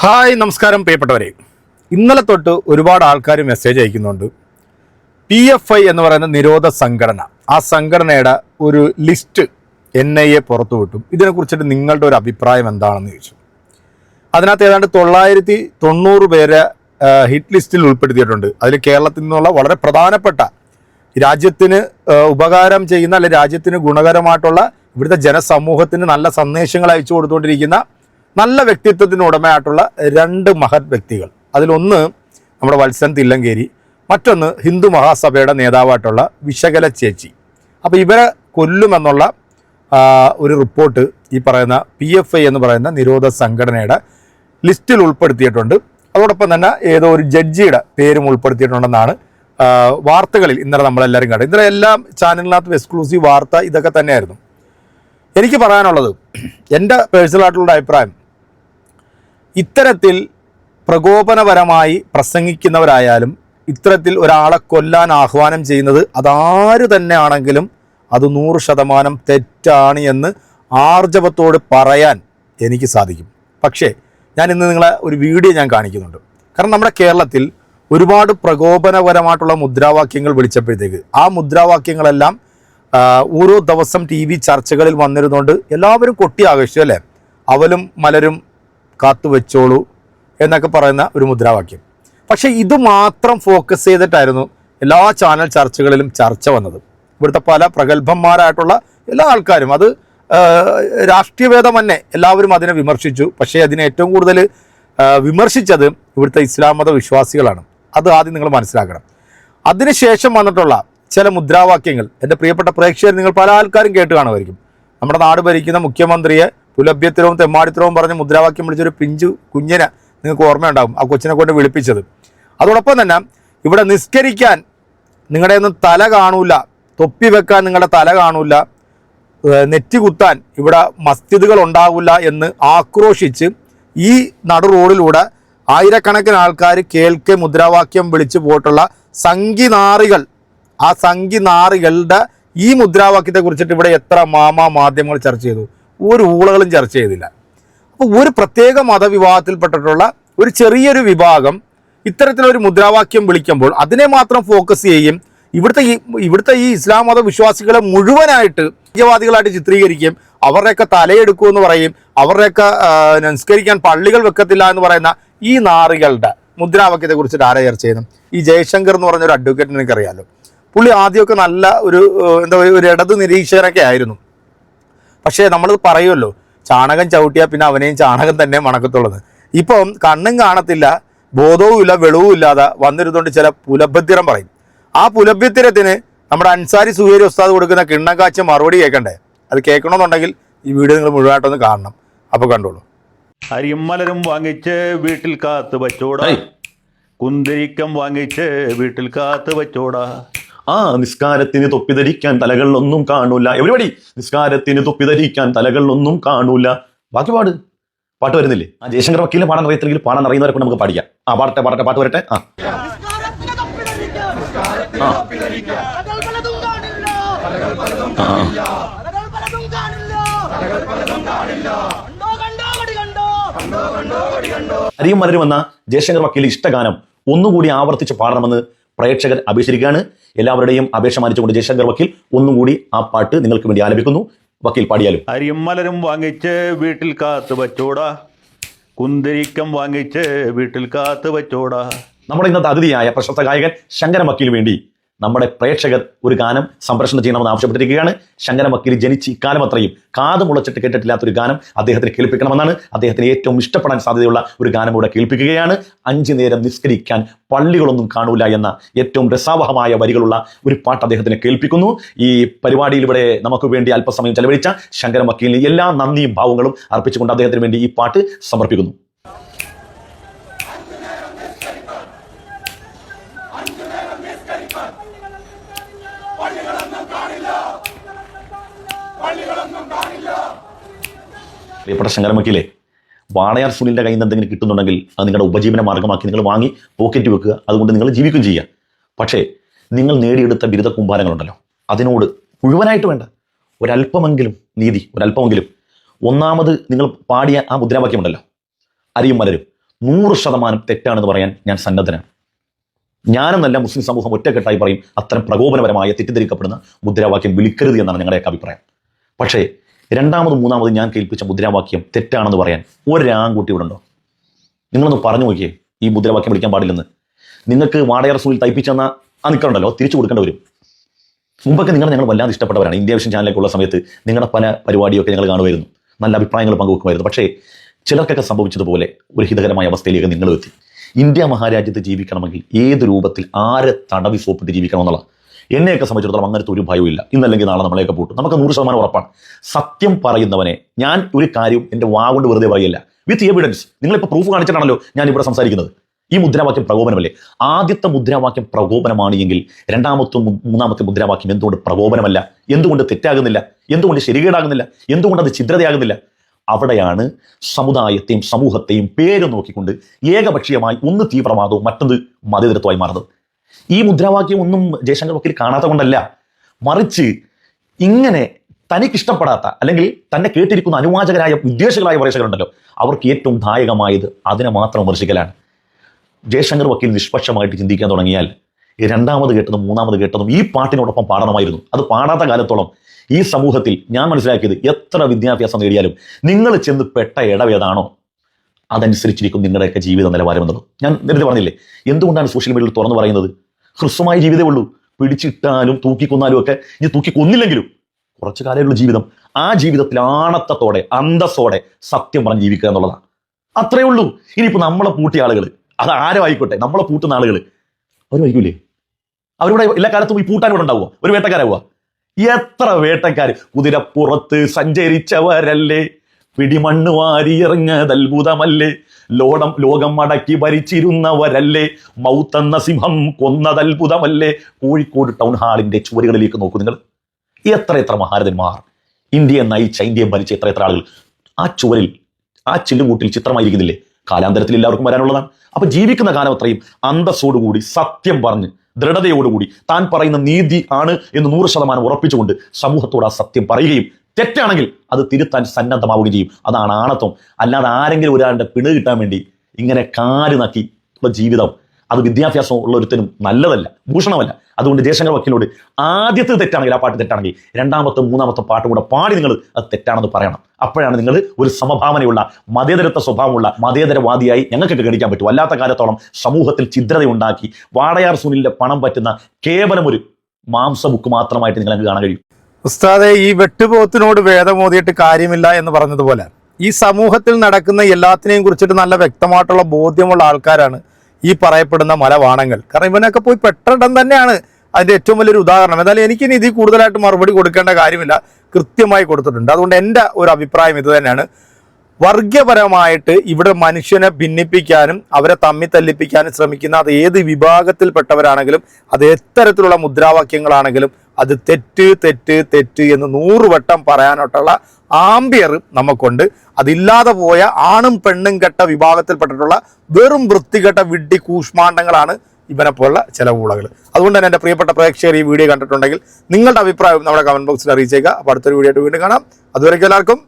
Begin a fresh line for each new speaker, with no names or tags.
Hi നമസ്കാരം പ്രിയപ്പെട്ടവരെ. ഇന്നലെ തൊട്ട് ഒരുപാട് ആൾക്കാർ മെസ്സേജ് അയക്കുന്നുണ്ട്. പി എഫ് ഐ എന്ന് പറയുന്ന നിരോധ സംഘടന. ആ സംഘടനയുടെ ഒരു ലിസ്റ്റ് എൻ ഐ എ പുറത്തുവിട്ടു. ഇതിനെക്കുറിച്ചിട്ട് നിങ്ങളുടെ ഒരു അഭിപ്രായം എന്താണെന്ന് ചോദിച്ചു. അതിനകത്ത് ഏതാണ്ട് തൊള്ളായിരത്തി തൊണ്ണൂറ് പേരെ ഹിറ്റ് ലിസ്റ്റിൽ ഉൾപ്പെടുത്തിയിട്ടുണ്ട്. അതിൽ കേരളത്തിൽ നിന്നുള്ള വളരെ പ്രധാനപ്പെട്ട രാജ്യത്തിന് ഉപകാരം ചെയ്യുന്ന അല്ലെങ്കിൽ രാജ്യത്തിന് ഗുണകരമായിട്ടുള്ള ഇവിടുത്തെ ജനസമൂഹത്തിന് നല്ല സന്ദേശങ്ങൾ അയച്ചു കൊടുത്തുകൊണ്ടിരിക്കുന്ന നല്ല വ്യക്തിത്വത്തിന് ഉടമയായിട്ടുള്ള രണ്ട് മഹത് വ്യക്തികൾ. അതിലൊന്ന് നമ്മുടെ വത്സൻ തില്ലങ്കേരി മറ്റൊന്ന് ഹിന്ദു മഹാസഭയുടെ നേതാവായിട്ടുള്ള വിശകല ചേച്ചി. അപ്പോൾ ഇവരെ കൊല്ലുമെന്നുള്ള ഒരു റിപ്പോർട്ട് ഈ പറയുന്ന പി എഫ് ഐ എന്ന് പറയുന്ന നിരോധ സംഘടനയുടെ ലിസ്റ്റിൽ ഉൾപ്പെടുത്തിയിട്ടുണ്ട്. അതോടൊപ്പം തന്നെ ഏതോ ഒരു ജഡ്ജിയുടെ പേരും ഉൾപ്പെടുത്തിയിട്ടുണ്ടെന്നാണ് വാർത്തകളിൽ ഇന്നലെ നമ്മളെല്ലാവരും കണ്ടത്. ഇന്നലെ എല്ലാ ചാനലിനകത്തും എക്സ്ക്ലൂസീവ് വാർത്ത ഇതൊക്കെ തന്നെയായിരുന്നു. എനിക്ക് പറയാനുള്ളത് എന്റെ പേഴ്സണലായിട്ടുള്ള അഭിപ്രായം ഇത്തരത്തിൽ പ്രകോപനപരമായി പ്രസംഗിക്കുന്നവരായാലും ഇത്തരത്തിൽ ഒരാളെ കൊല്ലാൻ ആഹ്വാനം ചെയ്യുന്നത് അതാര് തന്നെ ആണെങ്കിലും അത് നൂറ് ശതമാനം തെറ്റാണ് എന്ന് ആർജവത്തോട് പറയാൻ എനിക്ക് സാധിക്കും. പക്ഷേ ഞാൻ ഇന്ന് നിങ്ങളെ ഒരു വീഡിയോ ഞാൻ കാണിക്കുന്നുണ്ട്. കാരണം നമ്മുടെ കേരളത്തിൽ ഒരുപാട് പ്രകോപനപരമായിട്ടുള്ള മുദ്രാവാക്യങ്ങൾ വിളിച്ചപ്പോഴത്തേക്ക് ആ മുദ്രാവാക്യങ്ങളെല്ലാം ഓരോ ദിവസം ടി വി ചർച്ചകളിൽ വന്നിരുന്നുകൊണ്ട് എല്ലാവരും കൊട്ടി ആഘോഷിച്ചു അല്ലേ? അവലും മലരും കാത്തു വെച്ചോളൂ എന്നൊക്കെ പറയുന്ന ഒരു മുദ്രാവാക്യം. പക്ഷേ ഇത് മാത്രം ഫോക്കസ് ചെയ്തിട്ടായിരുന്നു എല്ലാ ചാനൽ ചർച്ചകളിലും ചർച്ച വന്നത്. ഇവിടുത്തെ പല പ്രഗത്ഭന്മാരായിട്ടുള്ള എല്ലാ ആൾക്കാരും. അത് രാഷ്ട്രീയഭേദം തന്നെ എല്ലാവരും അതിനെ വിമർശിച്ചു. പക്ഷേ അതിനെ ഏറ്റവും കൂടുതൽ വിമർശിച്ചത് ഇവിടുത്തെ ഇസ്ലാം മത വിശ്വാസികളാണ്. അത് ആദ്യം നിങ്ങൾ മനസ്സിലാക്കണം. അതിനുശേഷം വന്നിട്ടുള്ള ചില മുദ്രാവാക്യങ്ങൾ. എന്റെ പ്രിയപ്പെട്ട പ്രേക്ഷകർ നിങ്ങൾ പല ആൾക്കാരും കേട്ട് കാണുമായിരിക്കും. നമ്മുടെ നാട് ഭരിക്കുന്ന മുഖ്യമന്ത്രിയെ പുലഭ്യത്തിലവും തെമ്മാടിത്തരവും പറഞ്ഞ് മുദ്രാവാക്യം വിളിച്ചൊരു പിഞ്ചു കുഞ്ഞിനെ നിങ്ങൾക്ക് ഓർമ്മയുണ്ടാകും. ആ കൊച്ചിനെ കൊണ്ട് വിളിപ്പിച്ചത്. അതോടൊപ്പം തന്നെ ഇവിടെ നിസ്കരിക്കാൻ നിങ്ങളുടെ ഒന്നും തല കാണൂല തൊപ്പി വെക്കാൻ നിങ്ങളുടെ തല കാണൂല നെറ്റി കുത്താൻ ഇവിടെ മസ്ജിദുകൾ ഉണ്ടാവില്ല എന്ന് ആക്രോശിച്ച് ഈ നടു റോഡിലൂടെ ആയിരക്കണക്കിന് ആൾക്കാർ കേൾക്കെ മുദ്രാവാക്യം വിളിച്ചു പോയിട്ടുള്ള സംഘിനാറികൾ ആ സംഘിനാറികളുടെ ഈ മുദ്രാവാക്യത്തെ കുറിച്ചിട്ട് ഇവിടെ എത്ര മാമാ മാധ്യമങ്ങൾ ചർച്ച ചെയ്തു. ഒരു ഊളകളും ചർച്ച ചെയ്തില്ല. അപ്പോൾ ഒരു പ്രത്യേക മതവിഭാഗത്തിൽപ്പെട്ടിട്ടുള്ള ഒരു ചെറിയൊരു വിഭാഗം ഇത്തരത്തിലൊരു മുദ്രാവാക്യം വിളിക്കുമ്പോൾ അതിനെ മാത്രം ഫോക്കസ് ചെയ്യുകയും ഇവിടുത്തെ ഈ ഇവിടുത്തെ ഈ ഇസ്ലാം മത വിശ്വാസികളെ മുഴുവനായിട്ട് ഐക്യവാദികളായിട്ട് ചിത്രീകരിക്കുകയും അവരുടെയൊക്കെ തലയെടുക്കുമെന്ന് പറയും അവരുടെയൊക്കെ നിസ്കരിക്കാൻ പള്ളികൾ വെക്കത്തില്ല എന്ന് പറയുന്ന ഈ നാറികളുടെ മുദ്രാവാക്യത്തെ കുറിച്ചിട്ട് ആരാ ചർച്ച ചെയ്യുന്നു ഈ ജയശങ്കർ എന്ന് പറഞ്ഞ ഒരു അഡ്വക്കേറ്റിനെ എനിക്കറിയാലോ പുള്ളി ആദ്യമൊക്കെ നല്ല ഒരു എന്താ ഒരു ഇടത് നിരീക്ഷകരൊക്കെ ആയിരുന്നു. പക്ഷേ നമ്മൾ പറയുമല്ലോ ചാണകം ചവിട്ടിയാൽ പിന്നെ അവനെയും ചാണകം തന്നെ മണക്കത്തുള്ളത്. ഇപ്പം കണ്ണും കാണത്തില്ല ബോധവും ഇല്ല വെളിവും ഇല്ലാതെ വന്നിരുന്നുകൊണ്ട് ചില പുലഭദ്രം പറയും. ആ പുലഭ്യത്തിരത്തിന് നമ്മുടെ അൻസാരി സുഹേരി ഉസ്താദ് കൊടുക്കുന്ന കിണ്ണക്കാച്ച മറുപടി കേൾക്കണ്ടേ അത് കേൾക്കണമെന്നുണ്ടെങ്കിൽ ഈ വീഡിയോ നിങ്ങൾ മുഴുവനായിട്ടൊന്ന് കാണണം. അപ്പോൾ കണ്ടോളൂ.
അരിയും മലരും വാങ്ങിച്ച് വീട്ടിൽ കാത്തു വച്ചോടാ. കുന്തിരിക്കം വാങ്ങിച്ച് വീട്ടിൽ കാത്തു വച്ചോടാ.
ആ നിസ്കാരത്തിന് തൊപ്പി ധരിക്കാൻ തലകളിലൊന്നും കാണൂല. എവരിപടി നിസ്കാരത്തിന് തൊപ്പി ധരിക്കാൻ തലകളിലൊന്നും കാണൂല. ബാക്കി പാട്. പാട്ട് വരുന്നില്ലേ? ആ ജയശങ്കർ വക്കീലിന് പാടാൻ അറിയത്തില്ലെങ്കിൽ പാടാൻ അറിയുന്നവരെ കൊണ്ട് നമുക്ക് പാടിക്കാം. ആ പാടട്ടെ പാടട്ടെ പാട്ട് വരട്ടെ. ആ. അരിയും മലരും വന്ന ജയശങ്കർ വക്കീൽ ഇഷ്ടഗാനം ഒന്നുകൂടി ആവർത്തിച്ച് പാടണമെന്ന് പ്രേക്ഷകർ അപേക്ഷിക്കുകയാണ് എല്ലാവരുടെയും അപേക്ഷ മാനിച്ചുകൊണ്ട് ജയശങ്കർ വക്കീൽ ഒന്നുകൂടി ആ പാട്ട് നിങ്ങൾക്ക് വേണ്ടി ആലപിക്കുന്നു. വക്കീൽ പാടിയാലും.
അരിയും മലരും വാങ്ങിച്ച് വീട്ടിൽ കാത്തു വച്ചോടാ. കുന്തിരിക്കം വാങ്ങിച്ച് വീട്ടിൽ കാത്തു വച്ചോടാ.
നമ്മുടെ ഇന്നത്തെ അതിഥിയായ പ്രശസ്ത ഗായകൻ ശങ്കര വക്കീലിന് വേണ്ടി നമ്മുടെ പ്രേക്ഷകർ ഒരു ഗാനം സംപ്രേഷണം ചെയ്യണമെന്ന് ആവശ്യപ്പെട്ടിരിക്കുകയാണ്. ശങ്കര വക്കീൽ ജനിച്ച് ഇക്കാലം അത്രയും കാത് മുളച്ചിട്ട് കേട്ടിട്ടില്ലാത്തൊരു ഗാനം അദ്ദേഹത്തിന് കേൾപ്പിക്കണമെന്നാണ്. അദ്ദേഹത്തിന് ഏറ്റവും ഇഷ്ടപ്പെടാൻ സാധ്യതയുള്ള ഒരു ഗാനം ഇവിടെ കേൾപ്പിക്കുകയാണ്. അഞ്ചു നേരം നിസ്കരിക്കാൻ പള്ളികളൊന്നും കാണൂല എന്ന ഏറ്റവും രസാവഹമായ വരികളുള്ള ഒരു പാട്ട് അദ്ദേഹത്തിന് കേൾപ്പിക്കുന്നു. ഈ പരിപാടിയിൽ ഇവിടെ നമുക്ക് വേണ്ടി അല്പസമയം ചെലവഴിച്ച ശങ്കര എല്ലാ നന്ദിയും ഭാവങ്ങളും അർപ്പിച്ചുകൊണ്ട് അദ്ദേഹത്തിന് വേണ്ടി ഈ പാട്ട് സമർപ്പിക്കുന്നു. പ്രിയപ്പെട്ട ശങ്കരമക്കിലെ വാളയാർ സുനിലിന്റെ കയ്യിൽ നിന്ന് എന്തെങ്കിലും കിട്ടുന്നുണ്ടെങ്കിൽ അത് നിങ്ങളുടെ ഉപജീവന മാർഗമാക്കി നിങ്ങൾ വാങ്ങി പോക്കറ്റ് വെക്കുക. അതുകൊണ്ട് നിങ്ങൾ ജീവിക്കും ചെയ്യുക. പക്ഷേ നിങ്ങൾ നേടിയെടുത്ത ബിരുദ കുമ്പാരങ്ങളുണ്ടല്ലോ. അതിനോട് മുഴുവനായിട്ട് വേണ്ട. ഒരല്പമെങ്കിലും നീതി ഒരല്പമെങ്കിലും. ഒന്നാമത് നിങ്ങൾ പാടിയ ആ മുദ്രാവാക്യമുണ്ടല്ലോ. അരിയും മലരും. നൂറ് ശതമാനം തെറ്റാണെന്ന് പറയാൻ ഞാൻ സന്നദ്ധനാണ്. ഞാനെന്നല്ല മുസ്ലിം സമൂഹം ഒറ്റക്കെട്ടായി പറയും അത്തരം പ്രകോപനപരമായ തെറ്റിദ്ധരിക്കപ്പെടുന്ന മുദ്രാവാക്യം വിളിക്കരുത് എന്നാണ് ഞങ്ങളുടെയൊക്കെ അഭിപ്രായം. പക്ഷേ രണ്ടാമത് മൂന്നാമത് ഞാൻ കേൾപ്പിച്ച മുദ്രാവാക്യം തെറ്റാണെന്ന് പറയാൻ ഒരാൺകുട്ടി ഇവിടെ ഉണ്ടോ? നിങ്ങളൊന്ന് പറഞ്ഞു നോക്കിയേ ഈ മുദ്രാവാക്യം വിളിക്കാൻ പാടില്ലെന്ന്. നിങ്ങൾക്ക് വാടയ റസൂലിൽ തയ്പ്പിച്ചെന്ന ആ തിരിച്ചു കൊടുക്കേണ്ടി വരും. മുമ്പൊക്കെ നിങ്ങൾ ഞങ്ങൾ വല്ലാതെ ഇഷ്ടപ്പെട്ടവരാണ്. ഇന്ത്യ വിഷൻ ചാനലൊക്കെ ഉള്ള സമയത്ത് നിങ്ങളുടെ പല പരിപാടിയൊക്കെ ഞങ്ങൾ കാണുമായിരുന്നു. നല്ല അഭിപ്രായങ്ങൾ പങ്കുവെക്കുമായിരുന്നു. പക്ഷേ ചിലർക്കൊക്കെ സംഭവിച്ചതുപോലെ ഒരു ഹിതകരമായ അവസ്ഥയിലേക്ക് നിങ്ങളും എത്തി ഇന്ത്യ മഹാരാജ്യത്ത് ജീവിക്കണമെങ്കിൽ ഏത് രൂപത്തിൽ ആരെ തടവി സോപ്പിട്ട് ജീവിക്കണമെന്നുള്ള എന്നെയൊക്കെ സംബന്ധിച്ചിടത്തോളം അങ്ങനത്തെ ഒരു ഭയവും ഇല്ല. ഇന്നല്ലെങ്കിൽ നാളെ നമ്മളെയൊക്കെ പൂട്ടും. നമുക്ക് നൂറ് ശതമാനം ഉറപ്പാണ്. സത്യം പറയുന്നവനെ ഞാൻ ഒരു കാര്യം എന്റെ വാ കൊണ്ട് വെറുതെ പറയില്ല. വിത്ത് എവിഡൻസ് നിങ്ങളിപ്പോൾ പ്രൂഫ് കാണിച്ചിട്ടാണല്ലോ ഞാൻ ഇവിടെ സംസാരിക്കുന്നത്. ഈ മുദ്രാവാക്യം പ്രകോപനമല്ലേ? ആദ്യത്തെ മുദ്രാവാക്യം പ്രകോപനമാണ് എങ്കിൽ രണ്ടാമത്തെ മൂന്നാമത്തെ മുദ്രാവാക്യം എന്തുകൊണ്ട് പ്രകോപനമല്ല? എന്തുകൊണ്ട് തെറ്റാകുന്നില്ല? എന്തുകൊണ്ട് ശരികേടാകുന്നില്ല? എന്തുകൊണ്ട് അത് ഛിദ്രതയാകുന്നില്ല? അവിടെയാണ് സമുദായത്തെയും സമൂഹത്തെയും പേര് നോക്കിക്കൊണ്ട് ഏകപക്ഷീയമായി ഒന്ന് തീവ്രവാദവും മറ്റൊന്ന് മതേതരത്വമായി മാറുന്നത്. ഈ മുദ്രാവാക്യം ഒന്നും ജയശങ്കർ വക്കീൽ കാണാത്ത കൊണ്ടല്ല. മറിച്ച് ഇങ്ങനെ തനിക്കിഷ്ടപ്പെടാത്ത അല്ലെങ്കിൽ തന്നെ കേട്ടിരിക്കുന്ന അനുവാചകരായ ഉദ്ദേശങ്ങളായ പ്രേക്ഷകരുണ്ടല്ലോ. അവർക്ക് ഏറ്റവും ദായകമായത് അതിനെ മാത്രം വിമർശിക്കലാണ്. ജയശങ്കർ വക്കീൽ നിഷ്പക്ഷമായിട്ട് ചിന്തിക്കാൻ തുടങ്ങിയാൽ രണ്ടാമത് കേട്ടതും മൂന്നാമത് കേട്ടതും ഈ പാട്ടിനോടൊപ്പം പാടണമായിരുന്നു. അത് പാടാത്ത കാലത്തോളം ഈ സമൂഹത്തിൽ ഞാൻ മനസ്സിലാക്കിയത് എത്ര വിദ്യാഭ്യാസം നേടിയാലും നിങ്ങൾ ചെന്ന് പെട്ട ഇടവേതാണോ അതനുസരിച്ചിരിക്കും നിങ്ങളുടെയൊക്കെ ജീവിത നിലവാരം എന്നത് ഞാൻ നേരത്തെ പറഞ്ഞില്ലേ എന്തുകൊണ്ടാണ് സോഷ്യൽ മീഡിയയിൽ തുറന്നു പറയുന്നത്? ഹ്രസ്വമായ ജീവിതമേ ഉള്ളൂ. പിടിച്ചിട്ടാലും തൂക്കിക്കൊന്നാലും ഒക്കെ ഇനി തൂക്കിക്കൊന്നില്ലെങ്കിലും കുറച്ചു കാലമുള്ള ജീവിതം. ആ ജീവിതത്തിൽ ആണത്തത്തോടെ അന്തസ്സോടെ സത്യം പറഞ്ഞ് ജീവിക്കുക എന്നുള്ളതാണ്. അത്രയേ ഉള്ളൂ. ഇനിയിപ്പോൾ നമ്മളെ പൂട്ടിയ ആളുകൾ അത് ആരോ ആയിക്കോട്ടെ നമ്മളെ പൂട്ടുന്ന ആളുകൾ അവർ വൈകൂലേ? അവരിവിടെ എല്ലാ കാലത്തും ഈ പൂട്ടാൻ ഇവിടെ ഉണ്ടാവുക ഒരു വേട്ടക്കാരാവുക എത്ര വേട്ടക്കാർ കുതിരപ്പുറത്ത് സഞ്ചരിച്ചവരല്ലേ? പിടിമണ്ണ് വാരിയിറങ്ങത് അത്ഭുതമല്ലേ? ലോകം ലോകം മടക്കി ഭരിച്ചിരുന്നവരല്ലേ? മൗത്തെന്ന സിംഹം കൊന്നത് അത്ഭുതമല്ലേ? കോഴിക്കോട് ടൗൺ ഹാളിന്റെ ചുവരുകളിലേക്ക് നോക്കൂ നിങ്ങൾ. എത്ര എത്ര മഹാരഥന്മാർ? ഇന്ത്യയെ നയിച്ച ഇന്ത്യയെ ഭരിച്ച എത്ര എത്ര ആളുകൾ? ആ ചുവരിൽ ആ ചില്ലുകൂട്ടിൽ ചിത്രമായിരിക്കുന്നില്ലേ? കാലാന്തരത്തിൽ എല്ലാവർക്കും വരാനുള്ളതാണ്. അപ്പൊ ജീവിക്കുന്ന കാലം അത്രയും അന്തസ്സോടുകൂടി സത്യം പറഞ്ഞ് ദൃഢതയോടുകൂടി താൻ പറയുന്ന നീതി ആണ് എന്ന് നൂറ് ശതമാനം ഉറപ്പിച്ചുകൊണ്ട് സമൂഹത്തോട് ആ സത്യം പറയുകയും തെറ്റാണെങ്കിൽ അത് തിരുത്താൻ സന്നദ്ധമാവുകയും ചെയ്യും. അതാണ് ആണത്വം. അല്ലാതെ ആരെങ്കിലും ഒരാളുടെ പിണ കിട്ടാൻ വേണ്ടി ഇങ്ങനെ കാൽ നക്കി ഉള്ള ജീവിതം. അത് വിദ്യാഭ്യാസം ഉള്ള ഒരുത്തനും നല്ലതല്ല ഭൂഷണമല്ല. അതുകൊണ്ട് ജയശങ്കർ വക്കീലോട് ആദ്യത്തെ തെറ്റാണെങ്കിൽ ആ പാട്ട് തെറ്റാണെങ്കിൽ രണ്ടാമത്തെ മൂന്നാമത്തെ പാട്ടും കൂടെ പാടി നിങ്ങൾ അത് തെറ്റാണെന്ന് പറയണം. അപ്പോഴാണ് നിങ്ങൾ ഒരു സമഭാവനയുള്ള മതേതരത്വ സ്വഭാവമുള്ള മതേതരവാദിയായി ഞങ്ങൾക്കൊക്കെ ഗണിക്കാൻ പറ്റും. അല്ലാത്ത കാലത്തോളം സമൂഹത്തിൽ ഛിദ്രതയുണ്ടാക്കി വാടയാർ സുനിലിന്റെ പണം പറ്റുന്ന കേവലം ഒരു മാംസ ബുക്ക് മാത്രമായിട്ട് നിങ്ങൾക്ക് കാണാൻ കഴിയും.
ഉസ്താദെ ഈ വെട്ടുപോത്തിനോട് വേദമോതിയിട്ട് കാര്യമില്ല എന്ന് പറഞ്ഞതുപോലെ ഈ സമൂഹത്തിൽ നടക്കുന്ന എല്ലാത്തിനെയും കുറിച്ചിട്ട് നല്ല വ്യക്തമായിട്ടുള്ള ബോധ്യമുള്ള ആൾക്കാരാണ് ഈ പറയപ്പെടുന്ന മലവാണങ്ങൾ. കാരണം ഇവനൊക്കെ പോയി പെട്ടിടം തന്നെയാണ് അതിന്റെ ഏറ്റവും വലിയൊരു ഉദാഹരണം. എന്നാലും എനിക്കിനി ഇതിൽ കൂടുതലായിട്ട് മറുപടി കൊടുക്കേണ്ട കാര്യമില്ല. കൃത്യമായി കൊടുത്തിട്ടുണ്ട്. അതുകൊണ്ട് എന്റെ ഒരു അഭിപ്രായം ഇത് തന്നെയാണ്. വർഗീയപരമായിട്ട് ഇവിടെ മനുഷ്യനെ ഭിന്നിപ്പിക്കാനും അവരെ തമ്മി തല്ലിപ്പിക്കാനും ശ്രമിക്കുന്ന അത് ഏത് വിഭാഗത്തിൽപ്പെട്ടവരാണെങ്കിലും അത് എത്തരത്തിലുള്ള മുദ്രാവാക്യങ്ങളാണെങ്കിലും അത് തെറ്റ് തെറ്റ് തെറ്റ് എന്ന് നൂറ് വട്ടം പറയാനായിട്ടുള്ള ആംബിയർ നമുക്കുണ്ട്. അതില്ലാതെ പോയ ആണും പെണ്ണും കെട്ട വിഭാഗത്തിൽപ്പെട്ടിട്ടുള്ള വെറും വൃത്തികെട്ട വിഡ്ഢി കൂഷ്മാണ്ഡങ്ങളാണ് ഇവനെ പോലുള്ള ചില ഊളകൾ. അതുകൊണ്ട് തന്നെ എന്റെ പ്രിയപ്പെട്ട പ്രേക്ഷകർ ഈ വീഡിയോ കണ്ടിട്ടുണ്ടെങ്കിൽ നിങ്ങളുടെ അഭിപ്രായം നമ്മുടെ കമന്റ് ബോക്സിൽ അറിയിച്ചേക്കുക. അപ്പോൾ അടുത്തൊരു വീഡിയോ ആയിട്ട് വീണ്ടും കാണാം. അതുവരെയ്ക്കും എല്ലാവർക്കും